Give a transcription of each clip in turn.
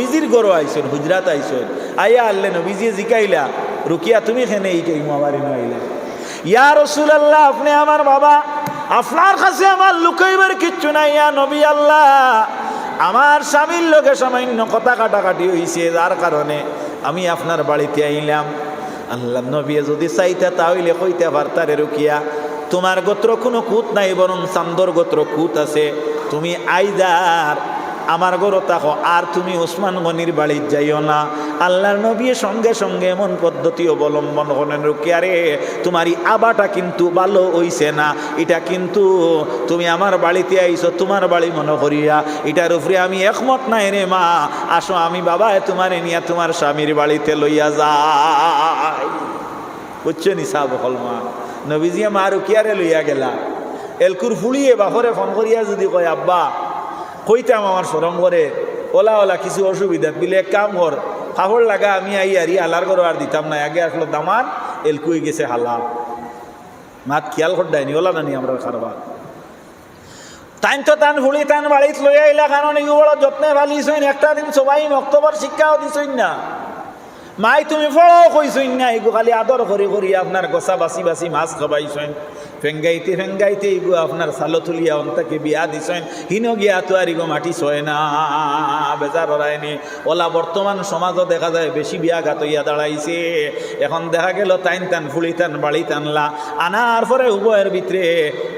নবীজির গরো আইসন হুজরাত আইসন আইয়া আল্লে নবীজি জিকাইলা রুকিয়া তুমি খেনে এই আমার ইনো আইলা ইয়া রসুল আল্লাহ আপনি আমার বাবা। আপনার কাছে আমার লুকাইবার কিচ্ছু নাই, ইয়া নবী আল্লাহ। আমার স্বামীর লোকে সামান্য কথা কাটাকাটি হয়েছে যার কারণে আমি আপনার বাড়িতে আইলাম। আল্লাহ নবী যদি চাইতে তাহলে কইতে পারতারে রুকিয়া, তোমার গোত্র কোনো কুত নাই, বরং চান্দর গোত্র কুত আছে। তুমি আইদার আমার গরো তাকো, আর তুমি ওসমান গনির বাড়ির যাইও না। আল্লাহর নবী সঙ্গে সঙ্গে এমন পদ্ধতি অবলম্বন করেন, রুকিয়া রে তোমার এই আবাটা কিন্তু ভালো হইছে না। এটা কিন্তু তুমি আমার বাড়িতে আইছো, তোমার বাড়ি মনে করিয়া। এটার উপরে আমি একমত নাই রে মা। আসো, আমি বাবা তোমার নিয়ে তোমার স্বামীর বাড়িতে লইয়া যাই। বুঝছ নি সাহ মা নবীজিয়া মা রুকিয়ারে লইয়া গেলা। এলকুর ফুলিয়ে বাপরে ফোন করিয়া যদি কয়, আব্বা কইতাম আমার সরম করে ওলা ওলা কিছু অসুবিধা। বিলে এক কাম কর ফাফড় লাগা আমি আই আরি আলার করো আর দিতাম না আগে আসলো দামান, এলকুই গেছে হালা মাত খেয়াল করডাইনি ওলা নানি আমরা খারবার তাইন তো টান ভুলি টান বাড়িত লই আইলা কারণ এগুলো যত্নে ভালিছইন, একটা দিন সবাই অক্টোবর শিক্ষাও দিছইন না। মাই, তুমি ফলও কইছইন না এগু খালি আদর করে করি, আপনার গছা বাসি বাসি মাছ খাবাইছইন। ফেঙ্গাইতে ফেঙ্গাইতে এগু আপনার সালো তুলিয়া অন্তাকে বিয়া দিছইন। হিন গিয়া তো আর ইগো মাটি ছয় না, বেজার হরায়নি ওলা বর্তমান সমাজও দেখা যায় বেশি বিয়া গাত ইয়া দাঁড়াইছে। এখন দেখা গেল টাইন টান ফুলি টান বাড়ি টানলা আনার পরে উভয়ের ভিতরে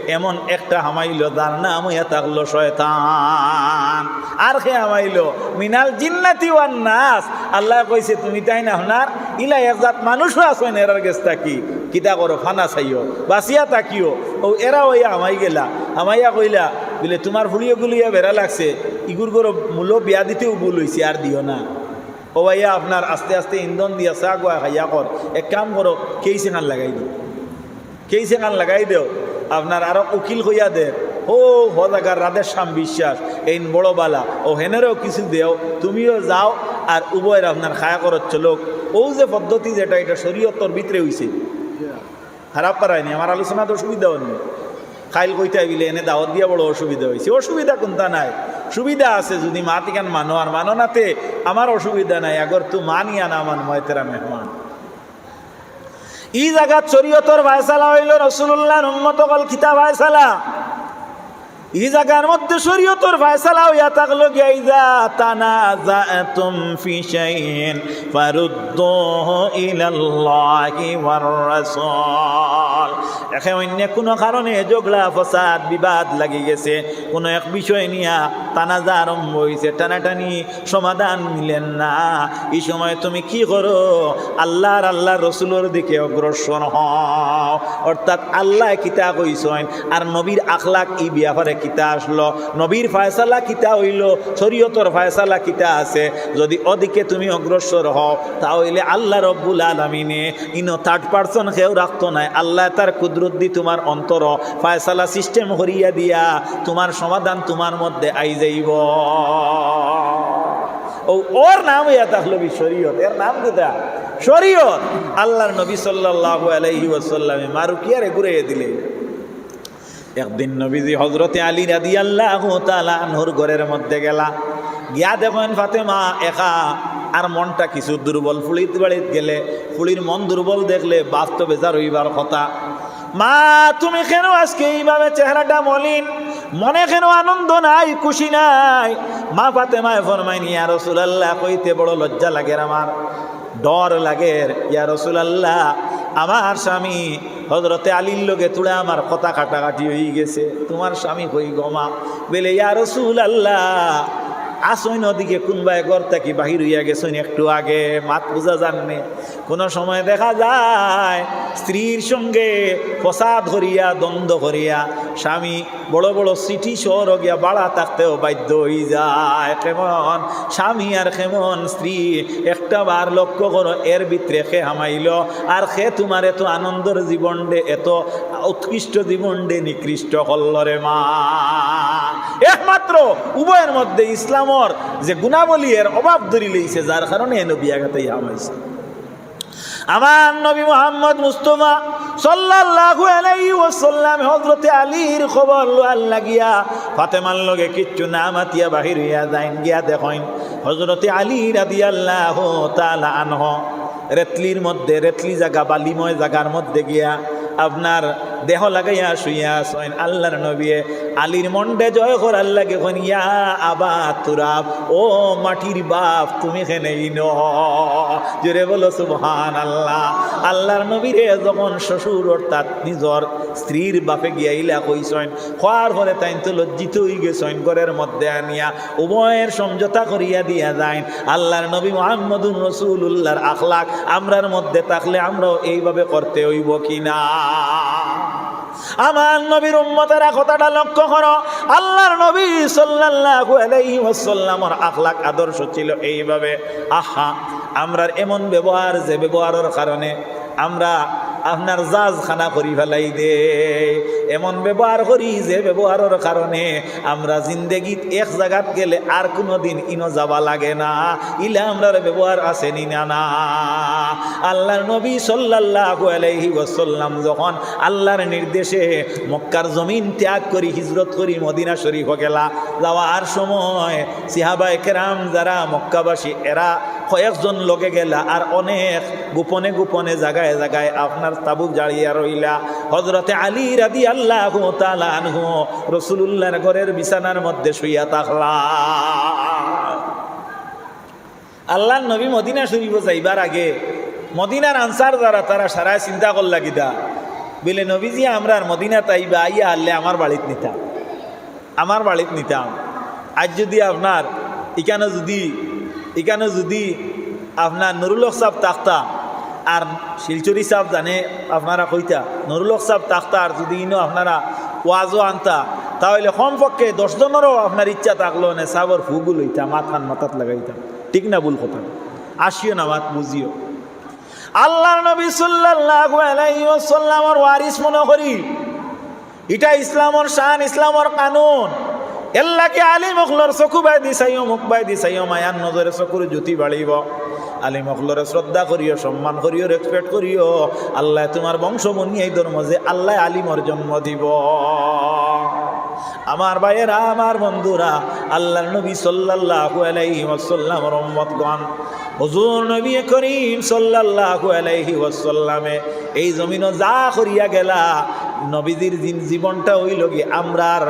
এমন একটা হামাইল, যার নাম ইয়া থাকল শয়তান। আর খে হামাইল? মিনাল জিন্নাতি ওয়ান নাস। আল্লাহ কইছে, তুমি তাই না হনার? ইলা একজাত মানুষও আসেন এরার গেছ থাকি কিতা করো, ফানা চাইও বাসিয়া তাকিও ও, এরা ওইয়া হামাই গেলা। হামাইয়া কইলা, বলে, তোমার ফুলিয়ে গুলিয়া বেড়া লাগছে। ইগুর গরো মূল্য বিয়া দিতেও ভুল হইছে, আর দিও না। ও ভাইয়া, আপনার আস্তে আস্তে ইন্ধন দিয়া চা গোয়া খাইয়া কর। এক কাম করো কেইসে খান লাগাই দিও? কেইসে খান লাগাই দেও? আপনার আরও উকিল হইয়া দে। ও হজাগার রাধের শ্যাম বিশ্বাস এই বড় বালা। ও হেনেরও কিছু দেও, তুমিও যাও আর উভয়ের আপনার খায়া করচ্ছ লোক ও যে পদ্ধতি যেটা, এটা শরীয়তর ভিতরে হইছে। খারাপ পারায়নি, আমার আলোচনা তো অসুবিধা হয়নি। খাইল কইতে আইলে এনে দাওয়াত দিয়া বড় অসুবিধা হয়েছে অসুবিধা কোনটা নাই? সুবিধা আছে যদি মা তিকান মানো, আর মানো নাতে আমার অসুবিধা নাই। আগর তু মানি আনা মান ময়তেরা মেহমান। ই জায়গা শরীয়তর ভাইসালা হইল রসুল্লাহ উন্মত কল খিতা ভাইসালা ই জায়গার মধ্যে শরীয়তর ফায়সালা হইয়া থাকল গিয়া তানা জাতুম ফি শাইইন ফারুদ্দুহু ইলাল্লাহি ওয়ার রাসূল এখন অন্য কোনো কারণে ঝগড়া ফসাদ, বিবাদ লাগি গেছে। কোনো এক বিষয় নিয়া তানাজা আরম্ভ হয়েছে টানাটানি সমাধান মিলেন না। এই সময় তুমি কি করো? আল্লাহর আল্লাহ রসুলোর দিকে অগ্রসর হও। অর্থাৎ আল্লাহ কিতা কইছেন আর নবীর আখলাক ই বিয়াফারে কিতা আসলো? নবীর ফায়সালা কিতা হইল? শরীয়তর ফায়সালা কিতা আছে? যদি ওদিকে তুমি অগ্রসর হও, তাহলে আল্লাহ রব্বুল আলমিনে ইনো থার্ড পার্সন কেউ রাখতো নাই। আল্লাহ তার কুদরত দি তোমার অন্তর। ফায়সালা সিস্টেম করিয়া দিয়া তোমার সমাধান তোমার মধ্যে আই যাইব। ও, ওর নাম ইয়া তাহলো শরীয়ত। এর নাম কোথা? শরীয়ত। আল্লাহর নবী সাল্লাল্লাহু আলাইহি ওয়াসাল্লামে মারুকিয়ারে ঘুরিয়ে দিলেন। একদিন নবীজি হজরতে আলী রাদি আল্লাহ তালা আনহুর ঘরের মধ্যে গেলা। গিয়া দেখেন ফাতেমা একা, আর মনটা কিছু দুর্বল। ফুলির বাড়িতে গেলে, ফুলির মন দুর্বল দেখলে বাস্তবে বেজার হইবার কথা। মা, তুমি কেন আজকে এইভাবে চেহারাটা মলিন? মনে কেন আনন্দ নাই, খুশি নাই? মা ফাতেমায় ফরমাইনি, ইয়া রসুলাল্লাহ, কইতে বড় লজ্জা লাগে আমার। ডর লাগে ইয়া রসুলাল্লাহ আমার স্বামী হজরতে আলীর লোকে তুলে আমার কথা কাটাকাটি হয়ে গেছে। তোমার স্বামী হই গমা বেলে, ইয়া রসুল আল্লাহ আসইন ওদিকে কোনবায় গর থাকি বাহির হইয়া গেছেন একটু আগে? মাত পূজা জাননে কোনো সময় দেখা যায়, স্ত্রীর সঙ্গে প্রসাদ করিয়া, দ্বন্দ্ব করিয়া, স্বামী বড় বড় সিটি শহর গিয়া বাড়া থাকতেও বাধ্য হয়ে যায়। কেমন? স্বামী আর কেমন স্ত্রী? একটা বার লক্ষ্য করো, এর ভিতরে খে হামাইল। আর খে তোমার এত আনন্দর জীবন দে এত উৎকৃষ্ট জীবন দে নিকৃষ্ট কল্লরে মা। একমাত্র উভয়ের মধ্যে ইসলামর যে গুণাবলী এর অভাব ধরি লইছে, যার কারণে এনে বিয়াঘাতেই হামাইছে। আমার নবী মোহাম্মদ মুস্তফা সাল্লাল্লাহু আলাইহি ওয়াসাল্লাম হযরতে আলীর খবর লোয়ার লাগিয়া ফাতেমার লগে কিচ্ছু না মাতিয়া বাহির হইয়া যাইন, গিয়া দেখেন হযরতে আলী রাদিয়াল্লাহু তাআলা আনহু রেতলির মধ্যে, রেতলি জায়গা বালিময় জায়গার মধ্যে গিয়া আপনার দেহ লাগাইয়া শুইয়া আসেন আল্লাহর নবিয়ে। আলীর মন্ডে জয় করার লাগে কোন ইয়া আবা তুরাব, ও মাটির বাপ, তুমি খেনেই ন জোরে বলো সুবহান আল্লাহ আল্লাহর নবীরে যখন শ্বশুর, অর্থাৎ নিজর স্ত্রীর বাপে গিয়া গিয়াইলা কইসেন খোয়ার পরে তাই তো লজ্জিত হয়ে গেছেন ঘরের মধ্যে আনিয়া, উভয়ের সমঝোতা করিয়া দিয়া যাইন। আল্লাহর নবী মোহাম্মদুর রসুল্লাহর আখলাক আমরার মধ্যে থাকলে আমরাও এইভাবে করতে হইব কিনা? আমার নবীর উম্মতেরা কথাটা লক্ষ্য করো। আল্লাহর নবী সাল্লাল্লাহু আলাইহি ওয়াসাল্লামর আখলাক আদর্শ ছিল এইভাবে, আহা, আমরার এমন ব্যবহার যে ব্যবহারের কারণে আমরা আপনার জাজ খানা করি ফেলাই দে। এমন ব্যবহার করি যে ব্যবহারের কারণে আমরা জিন্দেগিত এক জায়গাত গেলে আর কোনো দিন ইনো যাবা লাগে না। ইলা আমরার ব্যবহার আছে নি না না। আল্লাহর নবী সাল্লাল্লাহু আলাইহি যখন আল্লাহর নির্দেশে মক্কার জমিন ত্যাগ করি, হিজরত করি, মদিনা শরীফ গেলা, যাওয়ার সময় সিহাবায়ে কেরাম যারা মক্কাবাসী, এরা কয়েকজন লগে গেলা আর অনেক গোপনে গোপনে জায়গায় জায়গায় আপনার তাবুক জাড়িয়া রইলা। হজরতে আলী রাদি আল্লাহ আনহু রসুল্লাহর ঘরের বিছানার মধ্যে শুইয়া থাকলা। আল্লাহ নবী মদিনা শরীফ যাইবার আগে মদিনার আনসার যারা, তারা সারায় চিন্তা করলা গিদা বলে, নবীজি, আমরা মদিনা তাইবা, আইয়া আনলে আমার বাড়িত নিতাম। আমার বাড়িত নিতাম। আজ যদি আপনার, এখানে যদি এখানে যদি আপনার নুরুলক সাহ তাক্তা আর শিলচুরি সাহ জানে আপনারা কইতা, নুরুলক সাহ তাক্তা আর যদি ইনো আপনারা ওয়াজও আনতা, তাহলে কমপক্ষে দশজনেরও আপনার ইচ্ছা থাকল না সাবর ফুগুল হইতা মাথান মাথাত লাগাইতাম ঠিক না ভুল কথা? আসিও না মাত বুঝিও। আল্লাহ নবী সাল্লাল্লাহু আলাইহি ওয়াসাল্লামর ওয়ারিস মনে করি, এটা ইসলামর শান, ইসলামর কানুন। মখলর চকু বাই দি চাইও মুখ বাই দি চাইও মায়ার নজরে চকুর জ্যোতি বাড়িব। আলী মখলরে শ্রদ্ধা করিও, সম্মান করিও রেসপেক্ট করিও। আল্লাহ তোমার বংশ বনিয়াই ধর্ম যে আল্লাহ আলিমর জন্ম দিব। আমার ভাইয়েরা, আমার বন্ধুরা আল্লাহ নবী সাল্লাল্লাহু আলাইহি ওয়াসাল্লাম রহমতগণ হুজুর নবী করিম সাল্লাল্লাহু আলাইহি ওয়াসাল্লামে এই জমিনও যা করিয়া গেলা নবীজির জীবনটা হইল কি আমরার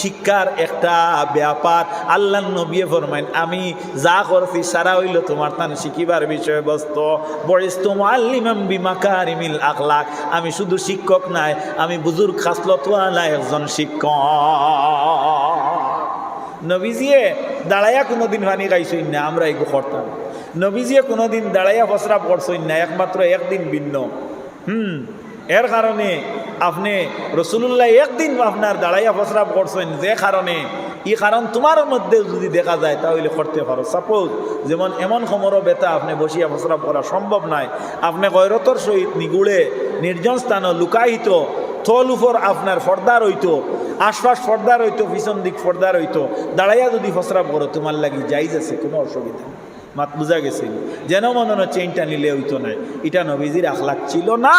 শিক্ষার একটা ব্যাপার। আল্লাহ নবী ফরমাইন, আমি যা করছি সারা হইল তোমার তান শিখিবার বিষয়বস্তু। বরিস্তু আল্লিমাম বিমাকারিমিল আখলাক। আমি শুধু শিক্ষক নাই, আমি বুজুর্গ খাসলতওয়ালা একজন শিক্ষক। নবীজিয়ে দাঁড়াইয়া কোনোদিন পানি খাইছই না, আমরা এগু করতাম নবীজিয়ে কোনোদিন দাঁড়াইয়া ফসরা পড়ছই না, একমাত্র একদিন ভিন্ন। হুম, এর কারণে আপনি রসুল্লাহ একদিন আপনার দাঁড়াইয়া ফসরাপ করছেন, যে কারণে এই কারণ তোমার মধ্যে যদি দেখা যায়, তাহলে করতে পারো। সাপোজ যেমন এমন সমরও বেতা আপনি বসিয়া ফসরাপ করা সম্ভব নয় আপনি গৈরতর সহিত নিগুড়ে, নির্জন স্থান লুকায়িত, থল উপর আপনার ফর্দার হইতো আশপাশ ফর্দার হইতো পিছন দিক ফর্দার হইতো দাঁড়াইয়া যদি ফসরাপ করো, তোমার লাগি যাইজ আছে, কোনো অসুবিধা মাত বুঝা গেছে? যেন মনে চেইনটা নিলে হইতো না এটা নবীজির আখলাক ছিল না।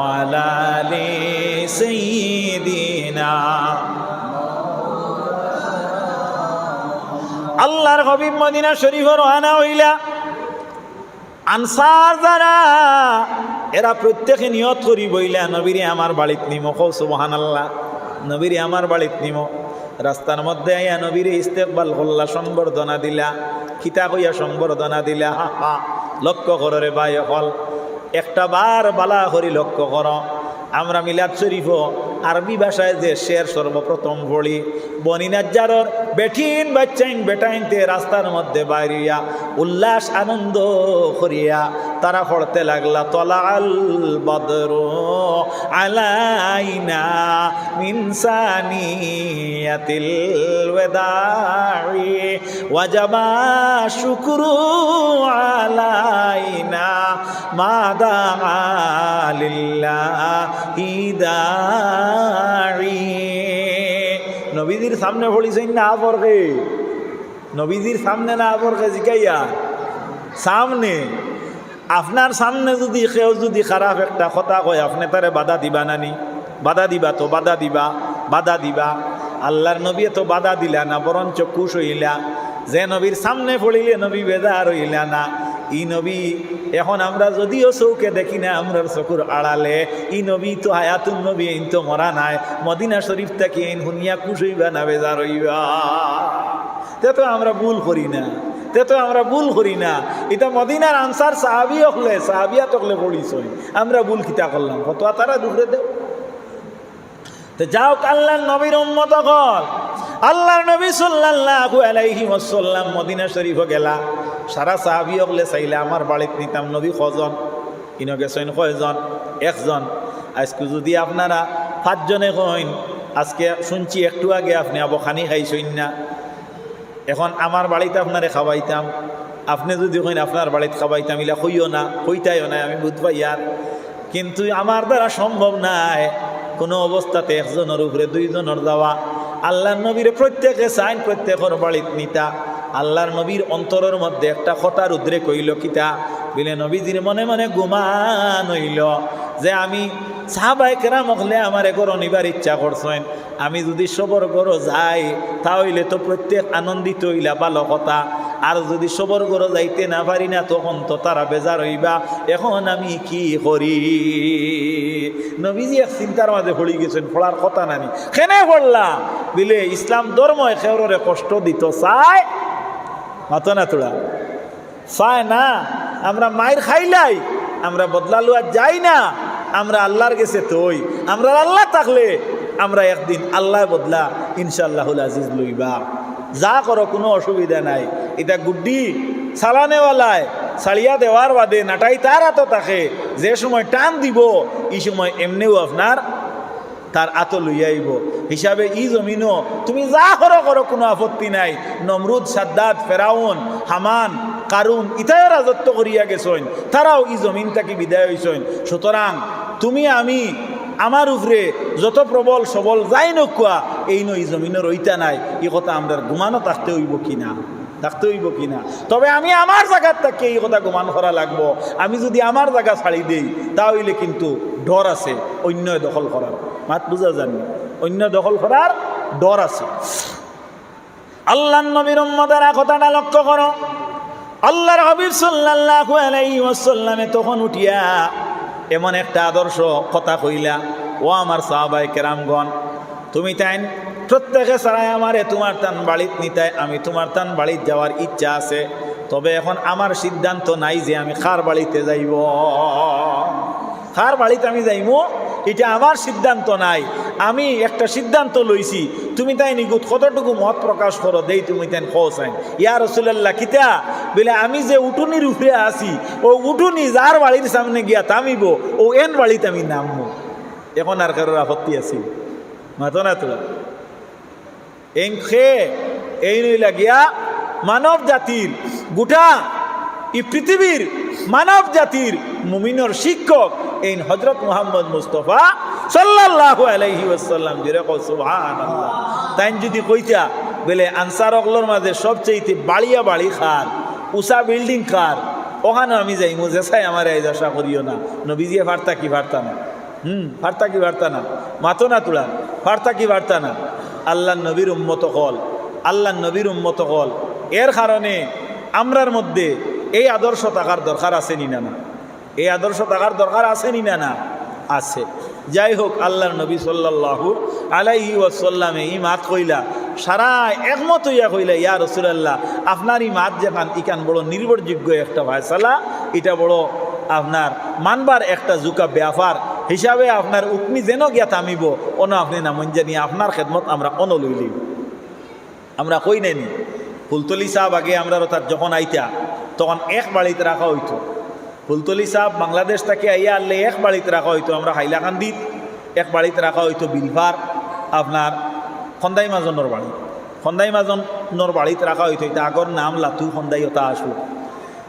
ওয়ালালি সৈদিনা আল্লাহর হবিব মদিনা শরীফ রোহানা হইলা। আনসার যারা, এরা প্রত্যেকে নিয়ত করি বইলা, নবীরে আমার বাড়িত নিম কৌ সুবহান আল্লাহ নবীরে আমার বাড়িত নিম। রাস্তার মধ্যে আইয়া নবীরে ইস্তেকবাল করলা, সম্বর্ধনা দিলা খিতা কইয়া সম্বর্ধনা দিলা, হা হা, লক্ষ্য করো রে ভাই, হল। একটা বার বালা হরি লক্ষ্য কর। আমরা মিলাদ শরীফ আরবি ভাষায় যে শের সর্বপ্রথম বলি। বনিনাজ্জারর বেঠিন বাচ্চাইন বেটাইনতে রাস্তার মধ্যে বাইরিয়া উল্লাস আনন্দ করিয়া তারা পড়তে লাগলা তলা আল বদর আলাইনা মিনসানিয়াতিল ওয়াদাই, ওয়াজাবা শুকরু আলাইনা মাদা লিল্লাহি দাঈ। নবীজির সামনে পড়িছেন না পড়বে নবীজির সামনে না পড়বে জিকাইয়া? সামনে? আপনার সামনে যদি কেউ যদি খারাপ একটা কথা কয়, আপনি তারে বাধা দিবা নানি? বাধা দিবা তো বাধা দিবা বাধা দিবা। আল্লাহর নবী তো বাধা দিলা না, বরঞ্চ খুশ হইলা। যে নবীর সামনে পড়িলে নবী বেদার হইলা না। ই নবী, এখন আমরা যদিও চৌকে দেখি না, আমরার চকুর আড়ালে। ই নবী তো হায়াতুন নবী ইন তো মরা নাই। মদিনা শরীফ থেকে ইন হুনিয়া খুশ হইবা না, বেজার হইবা। তে তো আমরা ভুল করি না। তে তো আমরা ভুল করি না। এটা মদিনার আনসার সাহাবি হলে, সাহাবিয়া তকলে পড়িস আমরা ভুল কিতা করলাম কত তারা দুপুরে দেও। তো যাও আল্লাহর নবীর উম্মত কল আল্লাহর নবী সাল্লাল্লাহু আলাইহি ওয়াসাল্লাম মদিনা শরীফ গেলা। সারা সাহাবি হলে চাইলে আমার বাড়িতে নিতাম নবী কজন? ইনো গেছেন কয়জন? একজন। আজকে যদি আপনারা পাঁচজনে কইন, আজকে শুনছি একটু আগে আপনি আবখানি খাইছেন না। এখন আমার বাড়িতে আপনারে খাওয়াইতাম। আপনি যদি কইন আপনার বাড়িতে খাওয়াইতাম, ইলা কইও না, কইতাইও না, আমি বুধ পাই আর। কিন্তু আমার দ্বারা সম্ভব নাই কোনো অবস্থাতে একজনের উপরে দুইজনের দেওয়া আল্লাহর নবীর প্রত্যেকে চাইন প্রত্যেকের বাড়িত নিতা। আল্লাহর নবীর অন্তরের মধ্যে একটা খতার উদ্রেক হইল কিতা? বিলে নবীজির মনে মনে গুমান হইল যে আমি সাহাবাই কেরাম হলে আমার এগর নিবার ইচ্ছা করছেন। আমি যদি সবর গরো যাই, তাহলে তো প্রত্যেক আনন্দিত হইলা ভালো কথা। আর যদি সবর গরো যাইতে না পারি না, তখন তো তারা বেজার হইবা। এখন আমি কি করি? নবীজি এক চিন্তার মাঝে পড়ি গেছেন, পড়ার কথা নানি। কেনে পড়লা? বিলে, ইসলাম ধর্ম খেউরে কষ্ট দিত। চাই মাতো না তোরা চায় না? আমরা মায়ের খাইলাই আমরা বদলা লওয়া যাই না, আমরা আল্লাহর গেছে তৈ আমরা আল্লাহ থাকলে আমরা একদিন আল্লাহ বদলা ইনশাল্লাহুল আজিজ লইবা। যা করো, কোনো অসুবিধা নাই। এটা গুড্ডি চালানেওয়ালায় ছাড়িয়া দেওয়ার বাদে নাটাই তার হাতও থাকে, যে সময় টান দিব এই সময় এমনিও আপনার তার আত লইয়াইব হিসাবে ই জমিনও, তুমি যা করো করো, কোনো আপত্তি নাই। নমরুদ, সাদ্দাত, ফেরাউন, হামান কারুন ইতায় রাজত্ব করিয়া গেছইন তারাও ই জমিন থাকি বিদায় হইছইন সুতরাং তুমি, আমি, আমার উপরে যত প্রবল সবল যাই নকুয়া এই নই জমিনের রইতা নাই। এই কথা আমরা ঘুমানো থাকতে হইব কিনা থাকতে হইব কিনা তবে আমি আমার জায়গার থেকে এই কথা গুমান করা লাগবো। আমি যদি আমার জায়গা ছাড়ি দেই, তাহলে কিন্তু ডর আছে অন্য দখল করার মাত বুঝা জানি? অন্য দখল করার ডর আছে। আল্লাহ নবীর কথাটা লক্ষ্য করো। আল্লাহর হাবিব সাল্লাল্লাহু আলাইহি ওয়াসাল্লামে তখন উঠিয়া এমন একটা আদর্শ কথা কইলা, ও আমার সাহাবাই কেরামগণ, তুমি তাই প্রত্যেকে ছাড়াই আমারে তোমার তান বাড়িত নিতাই আমি তোমার তান বাড়িত যাওয়ার ইচ্ছা আছে, তবে এখন আমার সিদ্ধান্ত নাই যে আমি খার বাড়িতে যাইব। খার বাড়িতে আমি যাইব এটা আমার সিদ্ধান্ত নাই। আমি একটা সিদ্ধান্ত লইছি, তুমি তাই নিগুত কতটুকু মত প্রকাশ করো, দেই তুমি তাই খোসাইন ইয়া রসুল্লাহ কিতা? বলে, আমি যে উঠুনির উপরে আছি, ও উঠুনি যার বাড়ির সামনে গিয়া থামিব, ও এন বাড়িতে আমি নামবো। এখন আর কারোর আপত্তি আছে? মাতো না তোরা এই খে, এই নইলা গিয়া মানব জাতির গোটা এই পৃথিবীর মানব জাতির মুমিনর শিক্ষক এই হজরত মোহাম্মদ মুস্তফা সাল্লাল্লাহু আলাইহি ওয়াসাল্লাম যেরকম সুবহানাল্লাহ। তাই যদি কইতা, বলে আনসার অগলোর মাঝে সবচেয়ে বাড়িয়া বাড়ি খার উষা বিল্ডিং খার ওখানে আমি যাই মুজে চাই আমার এই দশা করিও না। নবীজিয়ে ফার্তা কি ফার্তা না? হুম, ফার্তা কি ফার্তা না? মাতো না তুলা? ফার্তা কি ফার্তা না? আল্লাহ নবীর উম্মত হল আল্লাহ নবীর উম্মত হল এর কারণে আমরার মধ্যে এই আদর্শ থাকার দরকার আছে নি না না? এই আদর্শ থাকার দরকার আছে নি না না? আছে। যাই হোক, আল্লাহর নবী সাল্লাল্লাহু আলাইহি ওয়াসাল্লামে ই মাত কইলা, সারা একমত হইয়া কইলা, ইয়া রসুলাল্লাহ, আপনার ই মাত যেখান ইকান বড় নির্ভরযোগ্য একটা ভাইসালা এটা বড় আপনার মানবার একটা জুকা ব্যাপার হিসাবে আপনার উকনি যেন গিয়া থামিব, অন আপনি নামন জানি আপনার খেদমত আমরা অন লইলি আমরা কই নেনি ফুলতলি সাহেব আগে আমরা তার যখন আইতা তখন এক বাড়িতে রাখা হইতো। ফুলতলি সাহেব বাংলাদেশ থেকে আইয়া আনলে এক বাড়িতে রাখা হইতো। আমরা হাইলাকান্দিত এক বাড়িতে রাখা হইতো বিলভার, আপনার খন্দাই মাজনের বাড়ি। খন্দাই মাজনের বাড়িতে রাখা হইতো। এটা আগর নাম লাতু খন্দাই ওটা আসু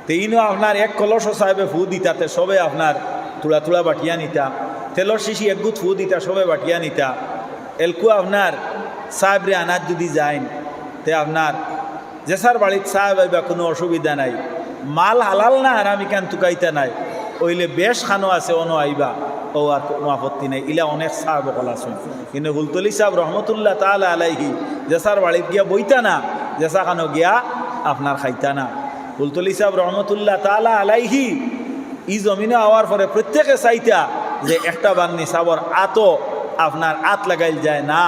তেইনও আপনার এক কলস সাহেবে ফু দিতাতে সবে আপনার তুলা তুলা বাটিয়া নিতা। তেলর শিশি একগুত ফু দিতা, সবে বাটিয়া নিতা। এলকু আপনার সাহেবরে আনার যদি যাইন, তে আপনার জেসার বাড়িত সাহেব আইবা কোনো অসুবিধা নাই। মাল হালাল না হারামি কান তুকাইতা নাই? ওইলে বেশ খানো আছে, অনো আইবা। ও আর কোনো আপত্তি নাই। ইলা অনেক সাহেব কল আসুন কিন্তু হুলতলি সাহেব রহমতুল্লাহ তাহলে আলাইহি জেসার বাড়িত গিয়া বইতা না জেসা খানো গিয়া আপনার খাইতা না। হুলতলি সাহেব রহমতুল্লাহ তালা আলাইহি, ই জমিনে আওয়ার পরে প্রত্যেকে চাইতা যে একটা বান্নি সাবর আতো আপনার আত লাগাইল যায় না।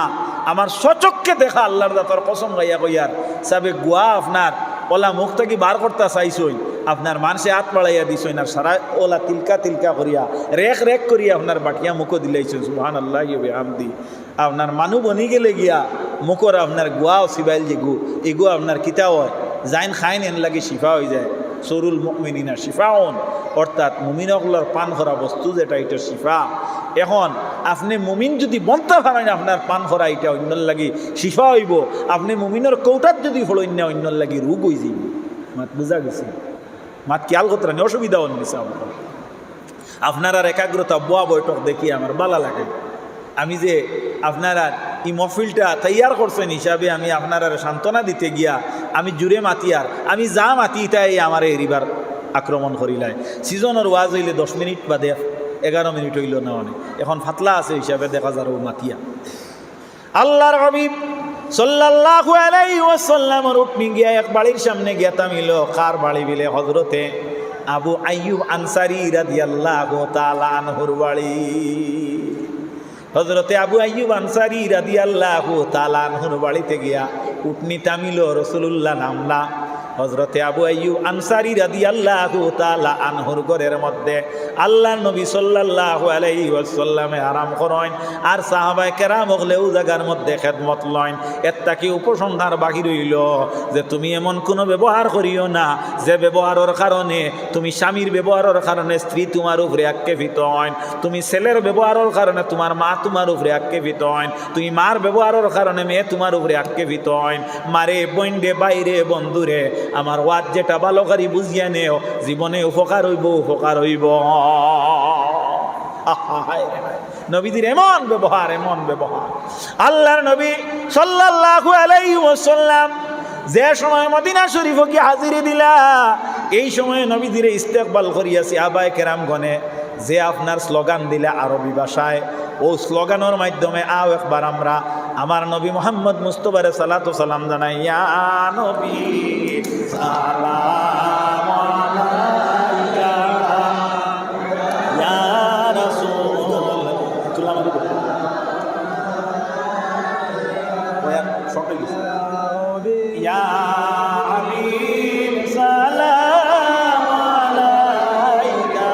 আমার সচককে দেখা আল্লাহর দাতর কসম গাইয়া কইয়ার। সাবে গুয়া আপনার ওলা মুখ থেকে বার করতে চাইছই? আপনার মানুষে হাত বাড়াইয়া দিছই না? সারা ওলা তিলকা তিলকা করিয়া রেখ রেখ করিয়া আপনার বাটিয়া মুখো দিলাইছেন সুহান আল্লাহ ইবে আমদি আপনার মানু বনি গেলে গিয়া মুখর আপনার গুয়াও সিবাইল যে গু এগু আপনার কিতা হয় জাইন খাইন এন লাগে শিফা হয়ে যায়। সরুল মিনিনা শিফাউন। অর্থাৎ মুমিনগুলোর পান করা বস্তু যেটা, এটা শিফা। এখন আপনি মুমিন যদি বনতে পারেন আপনার পান করা এটা অন্যর লাগি শিফা হইব। আপনি মুমিনের কৌটাত যদি ফলইন না, অন্যর লাগি রোগ হয়ে যাইব। মাত বুঝা গেছে? মাত খেয়াল করতে অসুবিধা আমার। আপনার আর একাগ্রতা বোয়া বৈঠক দেখি আমার বালা লাগে। আমি যে আপনারা এই মহফিলটা তৈয়ার করছেন হিসাবে আমি আপনারা সান্ত্বনা দিতে গিয়া আমি জুড়ে মাতিয়ার আমি যা মাতি তাই আমার এরিবার আক্রমণ করিলাই সিজনের ওয়াজ হইলে দশ মিনিট বা দেখ এগারো মিনিট হইল না অনেক। এখন ফাতলা আছে হিসাবে দেখা যার ও মাতিয়া। আল্লাহর হবিব সাল্লাল্লাহু আলাইহি ওয়াসাল্লামের উঠনি গিয়া এক বাড়ির সামনে গিয়া তামিল কার বাড়ি বিলে? হজরতে আবু আইয়ুব আনসারি রাদিয়াল্লাহু তাআলা আনহুর বাড়ি। হজরতে আবু আইব আনসারি রাদি আল্লাহ তালানহুর বাড়িতে গিয়া উটনি তামিল রসুল্লাহ নামলা হজরতে আবু আইয়ুব আনসারি রাদি আল্লাহ তালা আনহুর ঘরের মধ্যে আল্লাহ নবী সাল্লাহ আলাইহি ওয়াসাল্লামে আরাম করেন, আর সাহাবাই কেরাম হলেও জায়গার মধ্যে খেদমত লইন। এর কি উপসংহার বাকি রইল যে তুমি এমন কোনো ব্যবহার করিও না, যে ব্যবহারের কারণে তুমি স্বামীর ব্যবহারের কারণে স্ত্রী তোমার উপরে আক্ষেপিত হয় তুমি ছেলের ব্যবহারের কারণে তোমার মা তোমার উপরে আক্ষেপিত হয় তুমি মার ব্যবহারের কারণে মেয়ে তোমার উপরে আক্ষেপিত হয় মারে বইন্ডে বাইরে, বন্ধুরে আমার ওয়াদ যেটা ভালো করি বুঝিয়ে নেও, জীবনে উপকার হইব উপকার হইব। নবীদের এমন ব্যবহার এমন ব্যবহার। আল্লাহর নবী সাল্লাল্লাহু আলাইহি ওয়াসাল্লাম যে সময় মদিনা শরীফ কি হাজিরি দিলা, এই সময় নবীদের ইস্তেকবাল করিয়াছি আবায় কেরাম গনে যে আপনার স্লোগান দিলে আরবি ভাষায়, ও স্লোগানের মাধ্যমে আও একবার আমরা আমার নবী মোহাম্মদ মুস্তফারে সালাতু সালাম জানাই ইয়া নবী সালাম আলাইকা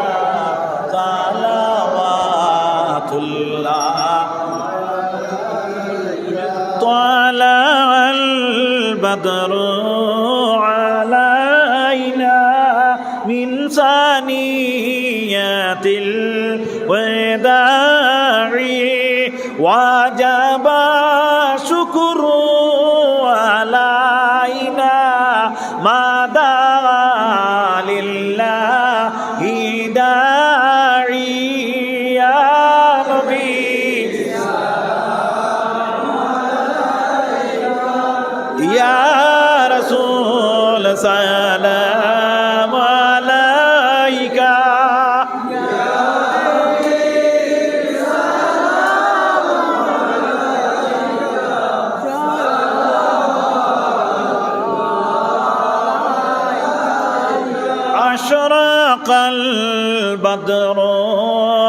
البدر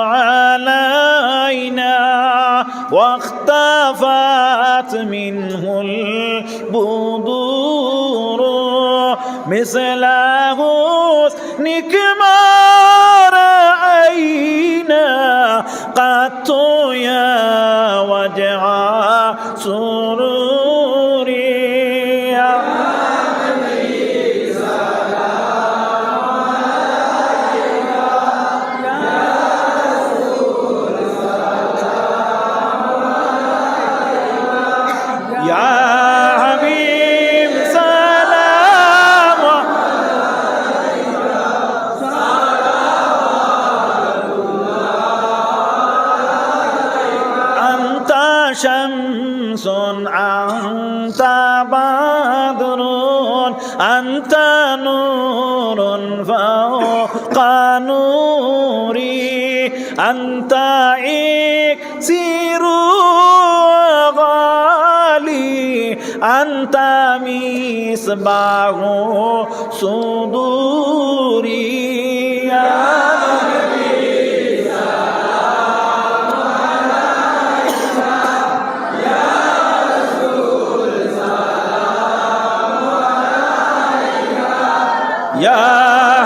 علينا واختفت منه البدور. مثل حسنك أنت نور فوق نوري أنت إكسير غالي أنت مصباح صدوري يا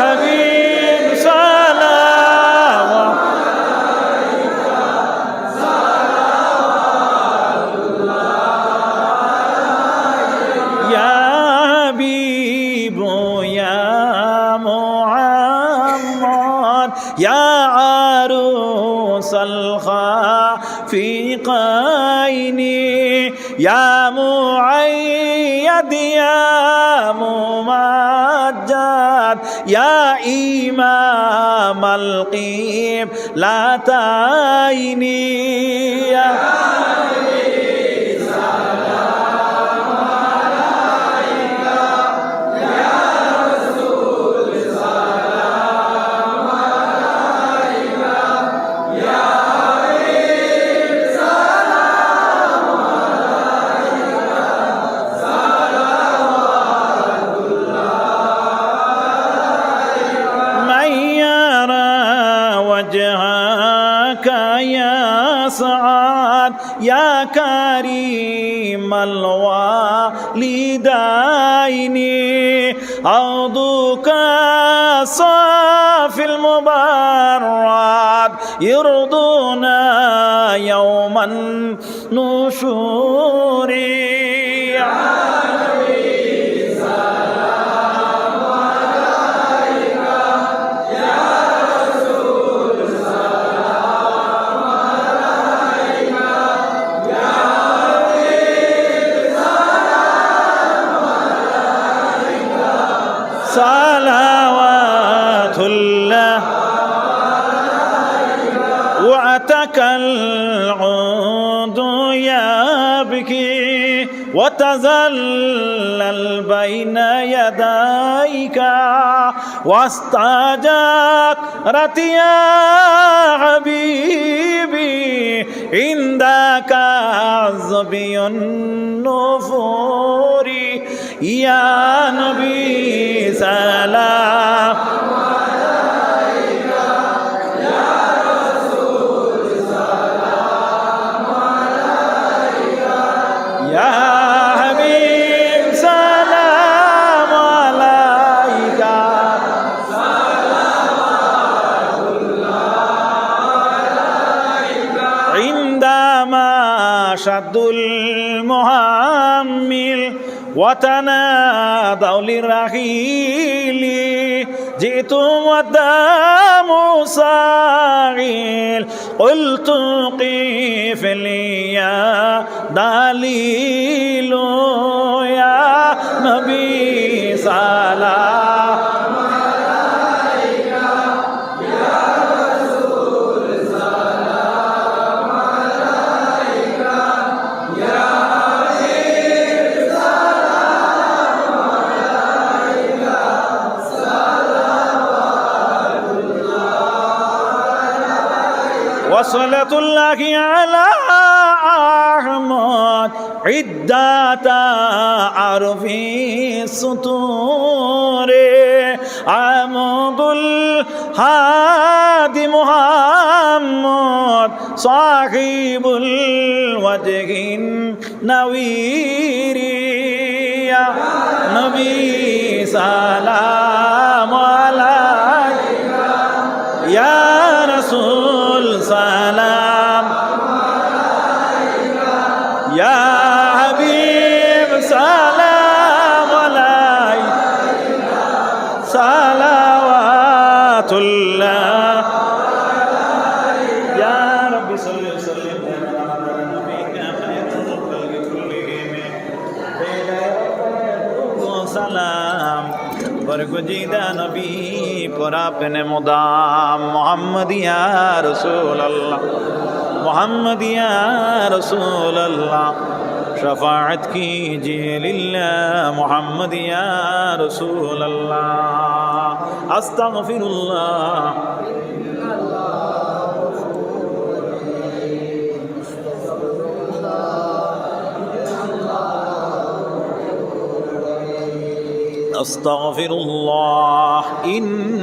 ممجد يا إمام القيم لا تعيني ಇವರು يبكي وتزلل بين يديك واستجارت يا حبيبي عندك عزبي النفور يا نبي سلام عندما شد المهمل وتنادوا للرحيل جئتم والدم صاغيل قلت قيف لي يا دليل يا نبي سلام وصلة الله على أحمد. عدة عرف السطور. عمود الهادي محمد. صاحب الوجه النوير. يا نبي سلام. صلوات الله يا رب صل وسلم سلام برگزیدہ نبی پر آپ نے مدام محمد یا رسول اللہ محمد یا رسول اللہ شفاعت کیجئے للہ محمد یا رسول اللہ أستغفر اللہ أستغفر الله. إن